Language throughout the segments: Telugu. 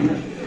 ఆయుష్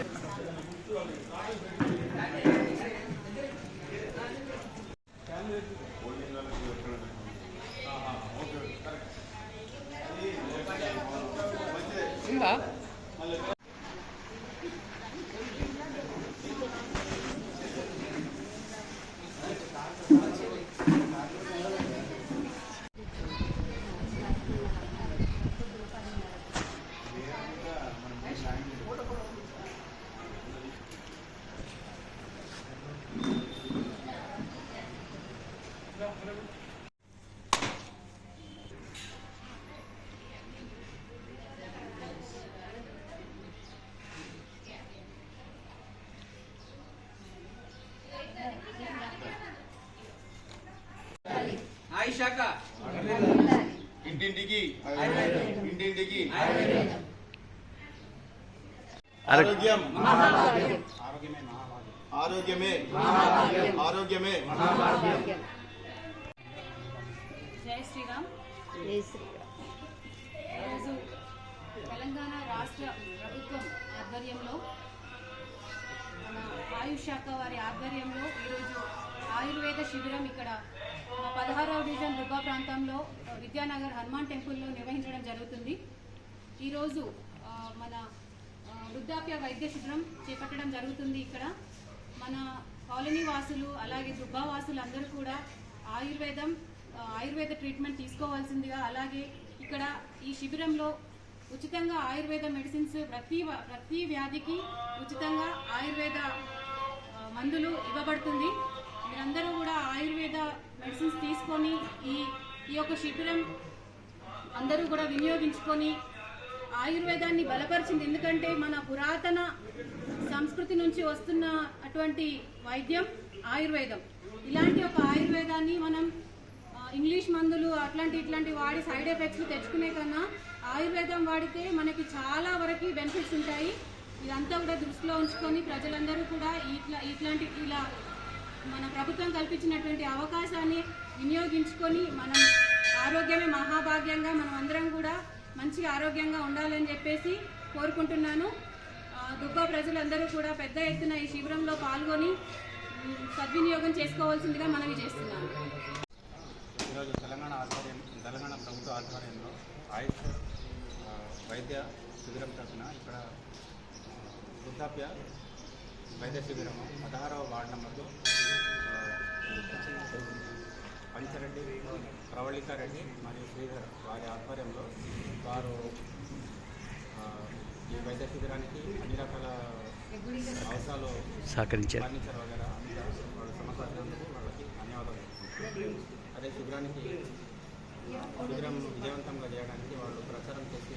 శాఖ ఇంటింటికి. ఇంటింటికి. ఆరోగ్యం. ఆరోగ్యం ఆరోగ్యమే. ఆరోగ్యమే జై శ్రీరామ్. ఈరోజు తెలంగాణ రాష్ట్ర ప్రభుత్వం ఆధ్వర్యంలో మన ఆయుష్ శాఖ వారి ఆధ్వర్యంలో ఈరోజు ఆయుర్వేద శిబిరం ఇక్కడ పదహారవ డివిజన్ దుబ్బా ప్రాంతంలో విద్యానగర్ హనుమాన్ టెంపుల్లో నిర్వహించడం జరుగుతుంది. ఈరోజు మన వృద్ధాప్య వైద్య శిబిరం చేపట్టడం జరుగుతుంది ఇక్కడ. మన కాలనీ వాసులు అలాగే దుబ్బా వాసులు అందరూ కూడా ఆయుర్వేదం ఆయుర్వేద ట్రీట్మెంట్ తీసుకోవాల్సిందిగా అలాగే ఇక్కడ ఈ శిబిరంలో ఉచితంగా ఆయుర్వేద మెడిసిన్స్ ప్రతి వ- ప్రతి వ్యాధికి ఉచితంగా ఆయుర్వేద మందులు ఇవ్వబడుతుంది. మీరందరూ కూడా ఆయుర్వేద మెడిసిన్స్ తీసుకొని ఈ ఈ యొక్క శిబిరం అందరూ కూడా వినియోగించుకొని ఆయుర్వేదాన్ని బలపరిచింది. ఎందుకంటే మన పురాతన సంస్కృతి నుంచి వస్తున్న అటువంటి వైద్యం ఆయుర్వేదం. ఇలాంటి ఒక ఆయుర్వేదాన్ని మనం ఇంగ్లీష్ మందులు అట్లాంటి ఇట్లాంటి వాడి సైడ్ ఎఫెక్ట్స్ తెచ్చుకునే కన్నా ఆయుర్వేదం వాడితే మనకి చాలా వరకు బెనిఫిట్స్ ఉంటాయి. ఇదంతా కూడా దృష్టిలో ఉంచుకొని ప్రజలందరూ కూడా ఇట్లా ఇట్లాంటి ఇలా మన ప్రభుత్వం కల్పించినటువంటి అవకాశాన్ని వినియోగించుకొని మనం ఆరోగ్యమే మహాభాగ్యంగా మనం అందరం కూడా మంచిగా ఆరోగ్యంగా ఉండాలని చెప్పేసి కోరుకుంటున్నాను. దుబ్బా ప్రజలందరూ కూడా పెద్ద ఎత్తున ఈ శిబిరంలో పాల్గొని సద్వినియోగం చేసుకోవాల్సిందిగా మనవి చేస్తున్నాను. ఈరోజు తెలంగాణ ఆధ్వర్యం తెలంగాణ ప్రభుత్వ ఆధ్వర్యంలో ఆయుష్ వైద్య శిబిరం తరఫున ఇక్కడ వృద్ధాప్య వైద్య శిబిరము పదహారవ వార్డు నంబర్లో పంచరెడ్డి ప్రవళికారెడ్డి మరియు శ్రీధర్ వారి ఆధ్వర్యంలో వారు ఈ వైద్య శిబిరానికి అన్ని రకాల అవసరాలు సహకరించారు. ఫర్నిచర్ వగేరా. వాళ్ళు సమకూర్చినందుకు వాళ్ళకి ధన్యవాదాలు. అదే శిబిరానికి శిబిరం విజయవంతంగా చేయడానికి వాళ్ళు ప్రచారం చేసి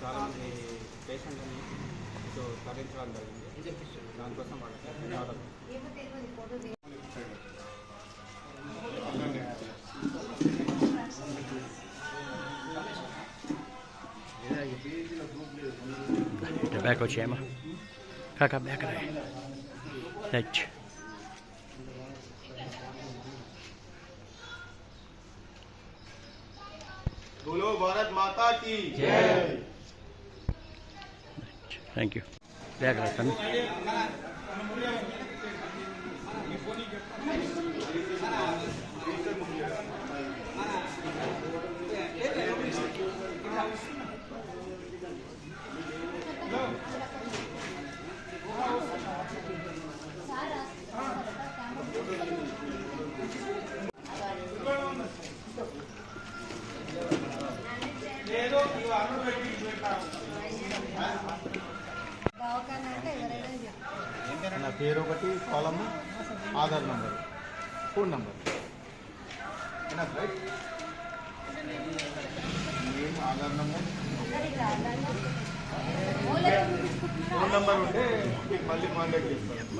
చాలామంది పేషెంట్లని ఇటు తరలించడం జరిగింది. దానికోసం వాళ్ళకి ధన్యవాదాలు బ్యాక్ వచ్చాయమ్మా కాకా బ్యాక్ రా రైట్ बोलो भारत माता की जय థ్యాంక్ యూ బ్యాగ్ రాకండి నా పేరు ఒకటి column Aadhaar number phone number. Name Aadhaar number? Phone number ఉంటే మీకు మళ్ళీ కాంటాక్ట్ చేస్తాను.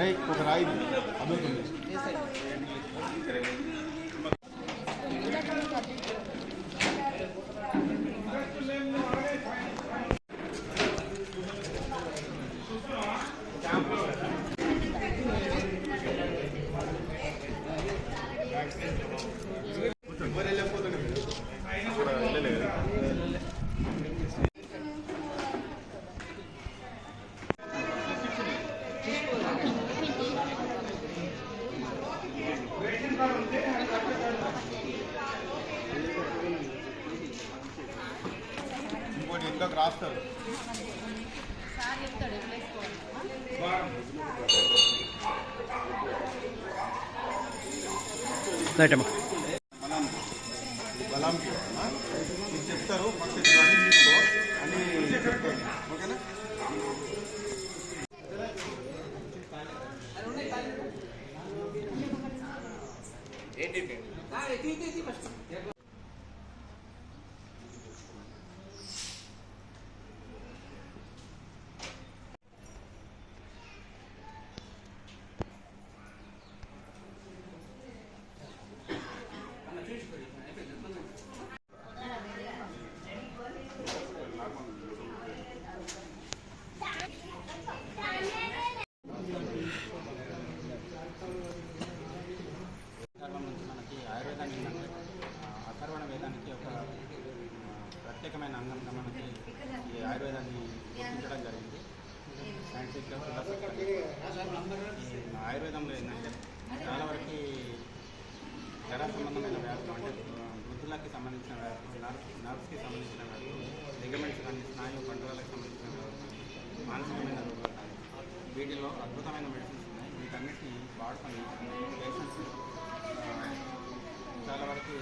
రైట్ ఒక రాయి అదుగుతుంది ఇంకోటి ఎందుకు రాస్తారు. సార్ చెప్తాడు రైట్ అమ్మా చెప్తారు ఓకేనా నుంచి మనకి ఆయుర్వేదానికి ఏంటంటే ఆ, అథర్వణ వేదానికి ఒక ఆ, ప్రత్యేకమైన అంగంగా మనకి ఈ ఆయుర్వేదాన్ని గుర్తించడం జరిగింది. సైంటిఫిక్గా ఆయుర్వేదంలో ఏంటంటే చాలా వరకు జర సంబంధమైన వ్యాధులు అంటే వృద్ధులకి సంబంధించిన వ్యాధులు నర్స్ నర్స్కి సంబంధించిన వ్యాధులు లిగమెంట్స్ కానీ స్నాయు కండరాలకు సంబంధించిన వ్యాధులు మానసికమైన రోగాలు కానీ వీటిలో అద్భుతమైన మెడిసిన్స్ ఉన్నాయి. వీటన్నిటిని వాడుకొని పేషెంట్స్ చాలా వరకు